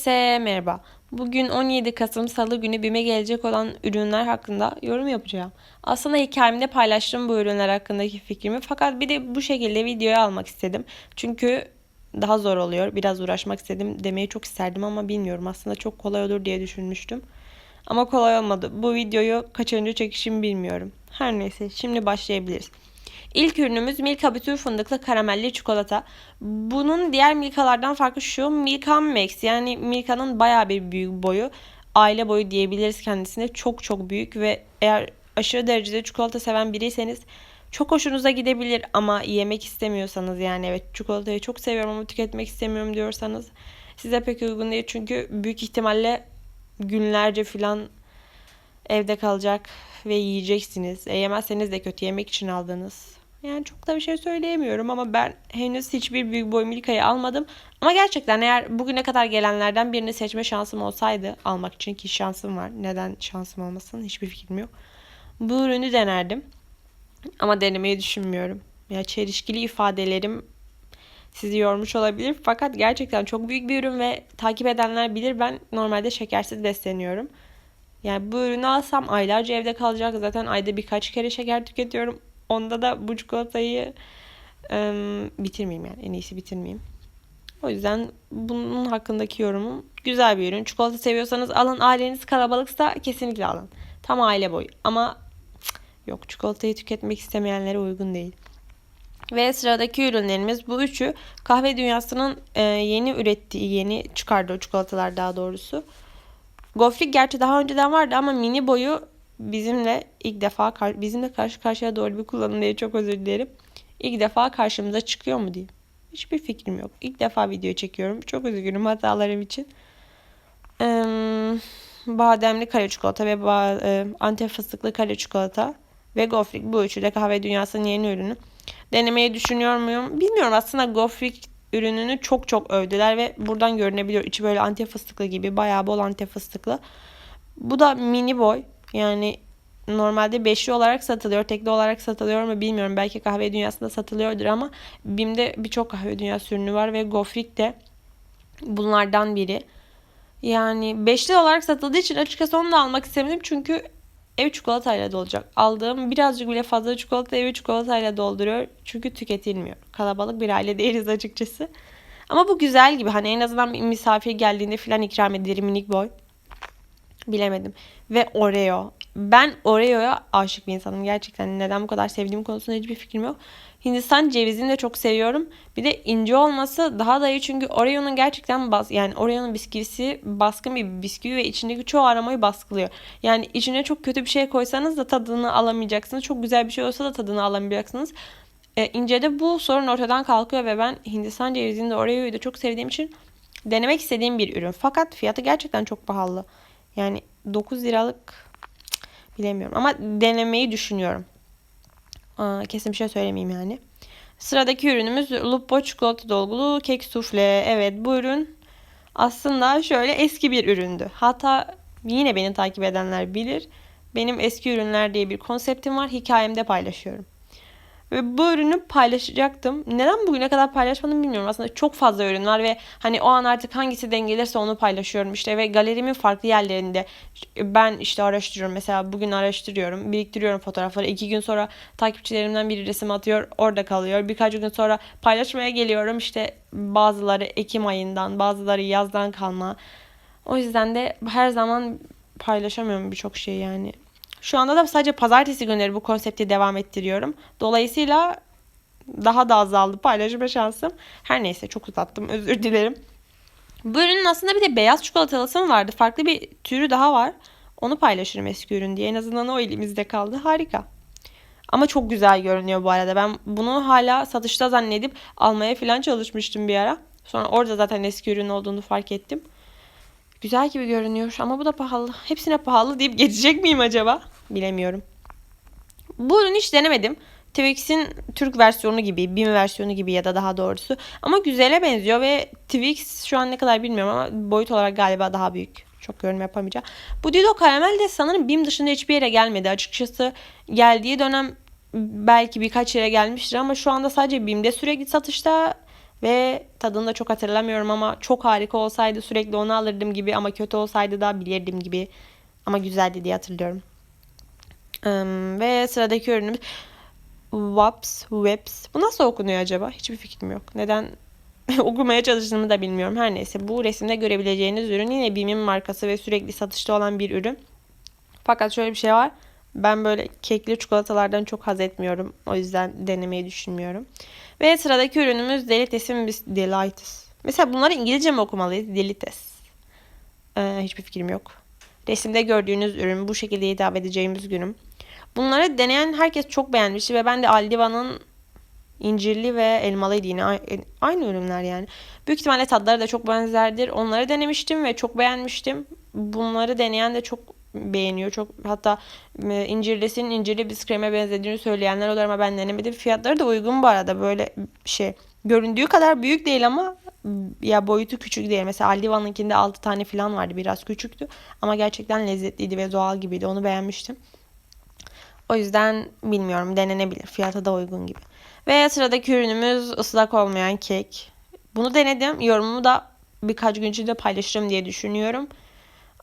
Herkese merhaba. Bugün 17 Kasım Salı günü BİM'e gelecek olan ürünler hakkında yorum yapacağım. Aslında hikayemde paylaştım bu ürünler hakkındaki fikrimi fakat bir de bu şekilde videoya almak istedim. Çünkü daha zor oluyor. Biraz uğraşmak istedim demeyi çok isterdim ama bilmiyorum. Aslında çok kolay olur diye düşünmüştüm. Ama kolay olmadı. Bu videoyu kaçıncı çekişim bilmiyorum. Her neyse şimdi başlayabiliriz. İlk ürünümüz Milka Bütün Fındıklı Karamelli Çikolata. Bunun diğer Milka'lardan farkı şu. Milka Max yani Milka'nın bayağı bir büyük boyu. Aile boyu diyebiliriz kendisine. Çok çok büyük ve eğer aşırı derecede çikolata seven biriyseniz çok hoşunuza gidebilir ama yemek istemiyorsanız yani evet çikolatayı çok seviyorum ama tüketmek istemiyorum diyorsanız size pek uygun değil. Çünkü büyük ihtimalle günlerce filan evde kalacak ve yiyeceksiniz. E, yemezseniz de kötü yemek için aldınız. Yani çok da bir şey söyleyemiyorum ama ben henüz hiçbir büyük boy Milka'yı almadım. Ama gerçekten eğer bugüne kadar gelenlerden birini seçme şansım olsaydı almak için ki şansım var. Neden şansım olmasın hiçbir fikrim yok. Bu ürünü denerdim. Ama denemeyi düşünmüyorum. Ya çelişkili ifadelerim sizi yormuş olabilir. Fakat gerçekten çok büyük bir ürün ve takip edenler bilir ben normalde şekersiz besleniyorum. Yani bu ürünü alsam aylarca evde kalacak. Zaten ayda birkaç kere şeker tüketiyorum. Onda da bu çikolatayı ım, bitirmeyeyim yani. En iyisi bitirmeyeyim. O yüzden bunun hakkındaki yorumum güzel bir ürün. Çikolata seviyorsanız alın. Aileniz kalabalıksa kesinlikle alın. Tam aile boyu. Ama yok çikolatayı tüketmek istemeyenlere uygun değil. Ve sıradaki ürünlerimiz bu üçü kahve dünyasının e, yeni ürettiği, yeni çıkardığı çikolatalar daha doğrusu. Gofrik gerçi daha önceden vardı ama mini boyu bizimle ilk defa bizimle karşı karşıya doğru bir kullanım diye çok özür dilerim. İlk defa karşımıza çıkıyor mu diye. Hiçbir fikrim yok. İlk defa video çekiyorum. Çok üzgünüm hatalarım için. Ee, bademli kare çikolata ve ba- e, antep fıstıklı kare çikolata ve gofrik bu üçü de kahve dünyasının yeni ürünü. Denemeyi düşünüyor muyum? Bilmiyorum aslında gofrik ürününü çok çok övdüler ve buradan görünebiliyor. İçi böyle antep fıstıklı gibi bayağı bol antep fıstıklı. Bu da mini boy. Yani normalde beşli olarak satılıyor. Tekli olarak satılıyor mu bilmiyorum. Belki kahve dünyasında satılıyordur ama BİM'de birçok kahve dünyası ürünü var ve Gofrik de bunlardan biri. Yani beşli olarak satıldığı için açıkçası onu da almak istemedim. Çünkü ev çikolatayla dolacak. Aldığım birazcık bile fazla çikolata evi çikolatayla dolduruyor. Çünkü tüketilmiyor. Kalabalık bir aile değiliz açıkçası. Ama bu güzel gibi. Hani en azından bir misafir geldiğinde filan ikram edilir minik boy. Bilemedim. Ve Oreo. Ben Oreo'ya aşık bir insanım. Gerçekten neden bu kadar sevdiğim konusunda hiçbir fikrim yok. Hindistan cevizini de çok seviyorum. Bir de ince olması daha da iyi çünkü Oreo'nun gerçekten bas yani Oreo'nun bisküvisi baskın bir bisküvi ve içindeki çoğu aromayı baskılıyor. Yani içine çok kötü bir şey koysanız da tadını alamayacaksınız. Çok güzel bir şey olsa da tadını alamayacaksınız. E, incede bu sorun ortadan kalkıyor ve ben Hindistan cevizini de Oreo'yu da çok sevdiğim için denemek istediğim bir ürün. Fakat fiyatı gerçekten çok pahalı. Yani 9 liralık bilemiyorum ama denemeyi düşünüyorum. Kesin bir şey söylemeyeyim yani. Sıradaki ürünümüz Lupo çikolata dolgulu kek sufle. Evet bu ürün aslında şöyle eski bir üründü. Hatta yine beni takip edenler bilir. Benim eski ürünler diye bir konseptim var. Hikayemde paylaşıyorum. Ve bu ürünü paylaşacaktım. Neden bugüne kadar paylaşmadım bilmiyorum. Aslında çok fazla ürün var ve hani o an artık hangisi dengelirse onu paylaşıyorum işte ve galerimin farklı yerlerinde ben işte araştırıyorum. Mesela bugün araştırıyorum, biriktiriyorum fotoğrafları. İki gün sonra takipçilerimden biri resim atıyor, orada kalıyor. Birkaç gün sonra paylaşmaya geliyorum. İşte bazıları Ekim ayından, bazıları yazdan kalma. O yüzden de her zaman paylaşamıyorum birçok şey yani. Şu anda da sadece pazartesi günleri bu konsepti devam ettiriyorum. Dolayısıyla daha da azaldı paylaşma şansım. Her neyse çok uzattım özür dilerim. Bu ürünün aslında bir de beyaz çikolatalısı mı vardı? Farklı bir türü daha var. Onu paylaşırım eski ürün diye. En azından o elimizde kaldı. Harika. Ama çok güzel görünüyor bu arada. Ben bunu hala satışta zannedip almaya falan çalışmıştım bir ara. Sonra orada zaten eski ürün olduğunu fark ettim. Güzel gibi görünüyor ama bu da pahalı. Hepsine pahalı deyip geçecek miyim acaba? Bilemiyorum. Bu ürünü hiç denemedim. Twix'in Türk versiyonu gibi, BİM versiyonu gibi ya da daha doğrusu. Ama güzele benziyor ve Twix şu an ne kadar bilmiyorum ama boyut olarak galiba daha büyük. Çok yorum yapamayacağım. Bu Dido karamel de sanırım BİM dışında hiçbir yere gelmedi. Açıkçası geldiği dönem belki birkaç yere gelmiştir ama şu anda sadece BİM'de sürekli satışta Ve tadını da çok hatırlamıyorum ama çok harika olsaydı sürekli onu alırdım gibi ama kötü olsaydı da bilirdim gibi. Ama güzeldi diye hatırlıyorum. Im, ve sıradaki ürünümüz Waps, Webs. Bu nasıl okunuyor acaba? Hiçbir fikrim yok. Neden okumaya çalıştığımı da bilmiyorum. Her neyse bu resimde görebileceğiniz ürün yine Bim'in markası ve sürekli satışta olan bir ürün. Fakat şöyle bir şey var. Ben böyle kekli çikolatalardan çok haz etmiyorum. O yüzden denemeyi düşünmüyorum. Ve sıradaki ürünümüz Delites'in biz Delightes. Mesela bunları İngilizce mi okumalıyız? Delites. Ee, hiçbir fikrim yok. Resimde gördüğünüz ürün bu şekilde hitap edeceğimiz günüm. Bunları deneyen herkes çok beğenmişti ve ben de Aldiva'nın incirli ve elmalıydı yine aynı ürünler yani. Büyük ihtimalle tadları da çok benzerdir. Onları denemiştim ve çok beğenmiştim. Bunları deneyen de çok beğeniyor. Çok hatta e, incirlisinin incirli biskreme benzediğini söyleyenler olur ama ben denemedim. Fiyatları da uygun bu arada. Böyle şey göründüğü kadar büyük değil ama ya boyutu küçük değil. Mesela Aldiva'nınkinde 6 tane falan vardı. Biraz küçüktü ama gerçekten lezzetliydi ve doğal gibiydi. Onu beğenmiştim. O yüzden bilmiyorum denenebilir. Fiyatı da uygun gibi. Ve sıradaki ürünümüz ıslak olmayan kek. Bunu denedim. Yorumumu da birkaç gün içinde paylaşırım diye düşünüyorum.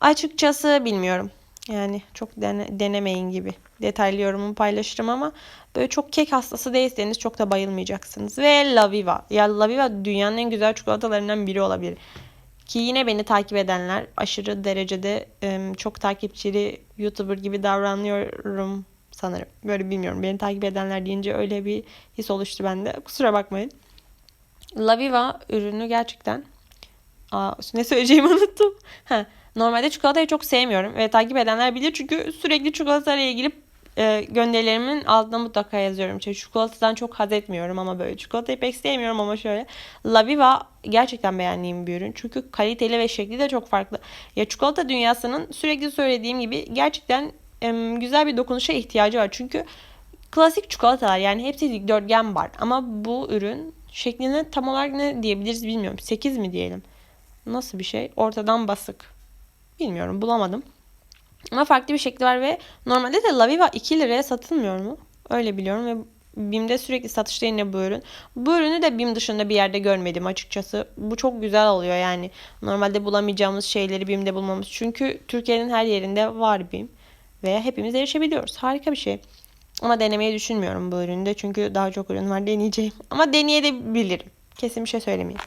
Açıkçası bilmiyorum. Yani çok dene, denemeyin gibi. Detaylı yorumumu paylaşırım ama böyle çok kek hastası değilseniz çok da bayılmayacaksınız. Ve Laviva. Ya Laviva dünyanın en güzel çikolatalarından biri olabilir. Ki yine beni takip edenler aşırı derecede çok takipçili YouTuber gibi davranıyorum sanırım. Böyle bilmiyorum. Beni takip edenler deyince öyle bir his oluştu bende. Kusura bakmayın. Laviva ürünü gerçekten Aa, ne söyleyeceğimi unuttum. Ha, normalde çikolatayı çok sevmiyorum ve takip edenler bilir çünkü sürekli çikolatayla ilgili e, gönderilerimin altına mutlaka yazıyorum. Çünkü çikolatadan çok haz etmiyorum ama böyle çikolatayı pek sevmiyorum ama şöyle. Laviva gerçekten beğendiğim bir ürün. Çünkü kaliteli ve şekli de çok farklı. Ya çikolata dünyasının sürekli söylediğim gibi gerçekten güzel bir dokunuşa ihtiyacı var. Çünkü klasik çikolatalar yani hepsi dikdörtgen var. Ama bu ürün şekline tam olarak ne diyebiliriz bilmiyorum. 8 mi diyelim? Nasıl bir şey? Ortadan basık. Bilmiyorum bulamadım. Ama farklı bir şekli var ve normalde de Laviva 2 liraya satılmıyor mu? Öyle biliyorum ve BİM'de sürekli satışta yine bu ürün. Bu ürünü de BİM dışında bir yerde görmedim açıkçası. Bu çok güzel oluyor yani. Normalde bulamayacağımız şeyleri BİM'de bulmamız. Çünkü Türkiye'nin her yerinde var BİM ve hepimiz erişebiliyoruz. Harika bir şey. Ama denemeyi düşünmüyorum bu üründe çünkü daha çok ürün var deneyeceğim. Ama deneyebilirim. Kesin bir şey söylemeyeyim.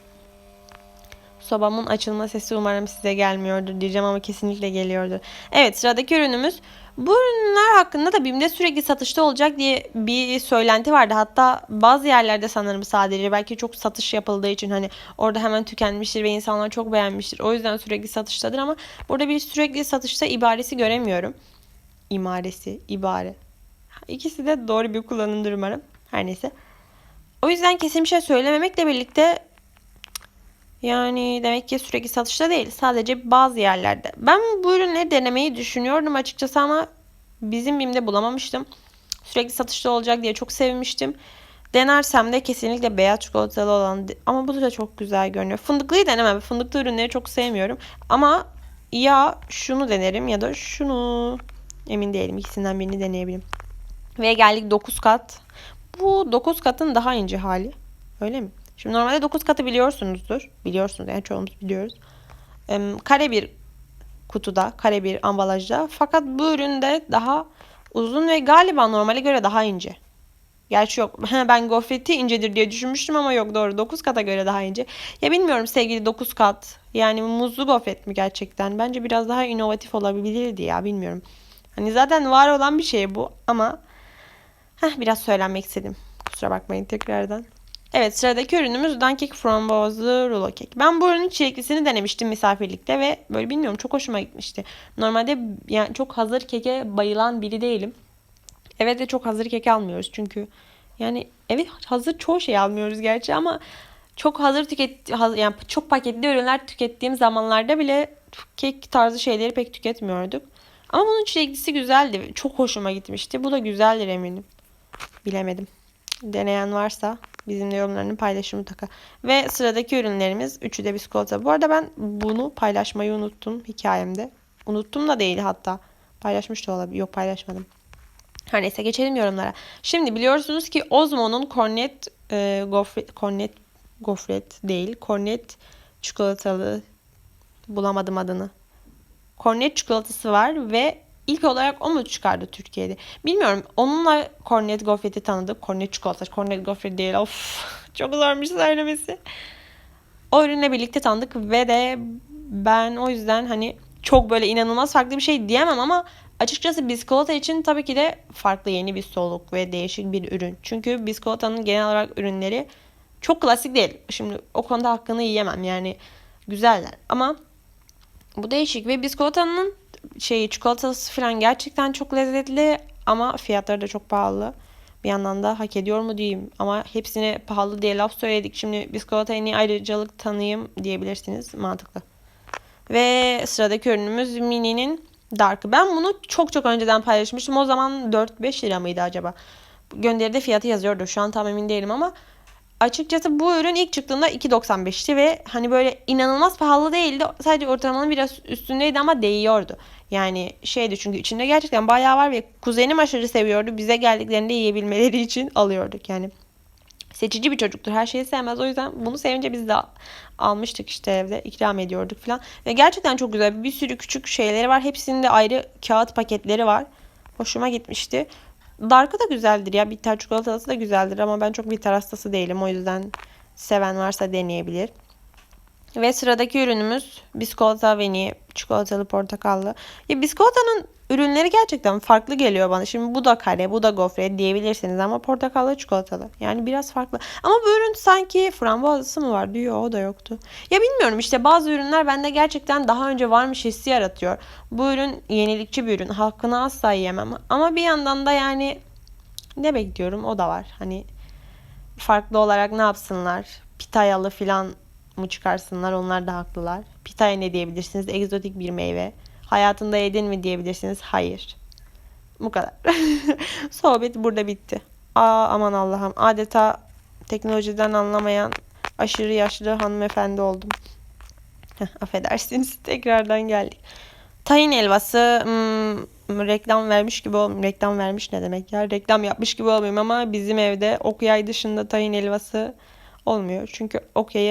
Sobamın açılma sesi umarım size gelmiyordur diyeceğim ama kesinlikle geliyordur. Evet sıradaki ürünümüz. Bu ürünler hakkında da BİM'de sürekli satışta olacak diye bir söylenti vardı. Hatta bazı yerlerde sanırım sadece belki çok satış yapıldığı için hani orada hemen tükenmiştir ve insanlar çok beğenmiştir. O yüzden sürekli satıştadır ama burada bir sürekli satışta ibaresi göremiyorum imaresi, ibare. İkisi de doğru bir kullanımdır umarım. Her neyse. O yüzden kesin bir şey söylememekle birlikte yani demek ki sürekli satışta değil. Sadece bazı yerlerde. Ben bu ürünleri denemeyi düşünüyordum açıkçası ama bizim BİM'de bulamamıştım. Sürekli satışta olacak diye çok sevmiştim. Denersem de kesinlikle beyaz çikolatalı olan ama bu da çok güzel görünüyor. Fındıklıyı denemem. Fındıklı ürünleri çok sevmiyorum. Ama ya şunu denerim ya da şunu. Emin değilim. İkisinden birini deneyebilirim. Ve geldik 9 kat. Bu 9 katın daha ince hali. Öyle mi? Şimdi normalde 9 katı biliyorsunuzdur. Biliyorsunuz yani çoğumuz biliyoruz. Ee, kare bir kutuda, kare bir ambalajda. Fakat bu üründe daha uzun ve galiba normale göre daha ince. Gerçi yok. ben gofreti incedir diye düşünmüştüm ama yok doğru. 9 kata göre daha ince. Ya bilmiyorum sevgili 9 kat. Yani muzlu gofret mi gerçekten? Bence biraz daha inovatif olabilirdi ya bilmiyorum. Hani zaten var olan bir şey bu ama heh, biraz söylenmek istedim. Kusura bakmayın tekrardan. Evet sıradaki ürünümüz Dunkek frambuazlı rulo kek. Ben bu ürünün çileklisini denemiştim misafirlikte ve böyle bilmiyorum çok hoşuma gitmişti. Normalde yani çok hazır keke bayılan biri değilim. Evet de çok hazır kek almıyoruz çünkü yani evet hazır çoğu şey almıyoruz gerçi ama çok hazır tüket yani çok paketli ürünler tükettiğim zamanlarda bile kek tarzı şeyleri pek tüketmiyorduk. Ama bunun çileklisi güzeldi. Çok hoşuma gitmişti. Bu da güzeldir eminim. Bilemedim. Deneyen varsa bizimle yorumlarını paylaşır mutlaka. Ve sıradaki ürünlerimiz üçü de biskolata. Bu arada ben bunu paylaşmayı unuttum hikayemde. Unuttum da değil hatta. Paylaşmış da olabilir. Yok paylaşmadım. Her neyse geçelim yorumlara. Şimdi biliyorsunuz ki Osmo'nun Cornet e, gofret, Cornet gofret değil. Kornet çikolatalı bulamadım adını. Kornet çikolatası var ve ilk olarak o mu çıkardı Türkiye'de? Bilmiyorum. Onunla kornet gofreti tanıdık. Kornet çikolatası, kornet gofret değil. Of çok zormuş söylemesi. O ürünle birlikte tanıdık ve de ben o yüzden hani çok böyle inanılmaz farklı bir şey diyemem ama açıkçası biskolata için tabii ki de farklı yeni bir soluk ve değişik bir ürün. Çünkü biskolatanın genel olarak ürünleri çok klasik değil. Şimdi o konuda hakkını yiyemem yani güzeller ama bu değişik ve biskolatanın şeyi çikolatası falan gerçekten çok lezzetli ama fiyatları da çok pahalı. Bir yandan da hak ediyor mu diyeyim ama hepsine pahalı diye laf söyledik. Şimdi biskolataya niye ayrıcalık tanıyayım diyebilirsiniz. Mantıklı. Ve sıradaki ürünümüz Mini'nin Dark'ı. Ben bunu çok çok önceden paylaşmıştım. O zaman 4-5 lira mıydı acaba? Gönderide fiyatı yazıyordu. Şu an tam emin değilim ama açıkçası bu ürün ilk çıktığında 2.95'ti ve hani böyle inanılmaz pahalı değildi. Sadece ortalamanın biraz üstündeydi ama değiyordu. Yani şeydi çünkü içinde gerçekten bayağı var ve kuzenim aşırı seviyordu. Bize geldiklerinde yiyebilmeleri için alıyorduk yani. Seçici bir çocuktur. Her şeyi sevmez. O yüzden bunu sevince biz de almıştık işte evde. ikram ediyorduk falan. Ve gerçekten çok güzel. Bir sürü küçük şeyleri var. Hepsinde ayrı kağıt paketleri var. Hoşuma gitmişti. Dark'ı da güzeldir ya. Bitter çikolatası da güzeldir ama ben çok bitter hastası değilim. O yüzden seven varsa deneyebilir. Ve sıradaki ürünümüz biskolata veni çikolatalı portakallı. Ya biskolatanın ürünleri gerçekten farklı geliyor bana. Şimdi bu da kare, bu da gofret diyebilirsiniz ama portakallı çikolatalı. Yani biraz farklı. Ama bu ürün sanki frambuazlısı mı var diyor. O da yoktu. Ya bilmiyorum işte bazı ürünler bende gerçekten daha önce varmış hissi yaratıyor. Bu ürün yenilikçi bir ürün. Hakkını asla yiyemem. Ama bir yandan da yani ne bekliyorum o da var. Hani farklı olarak ne yapsınlar? Pitayalı falan mı çıkarsınlar? Onlar da haklılar. Pitaya ne diyebilirsiniz? Egzotik bir meyve. Hayatında yedin mi diyebilirsiniz? Hayır. Bu kadar. Sohbet burada bitti. Aa aman Allah'ım. Adeta teknolojiden anlamayan aşırı yaşlı hanımefendi oldum. Heh, affedersiniz. Tekrardan geldik. Tahin helvası hmm, reklam vermiş gibi olmayayım. Reklam vermiş ne demek ya? Reklam yapmış gibi olmayayım ama bizim evde Okyay dışında tahin helvası olmuyor. Çünkü Okyay'ı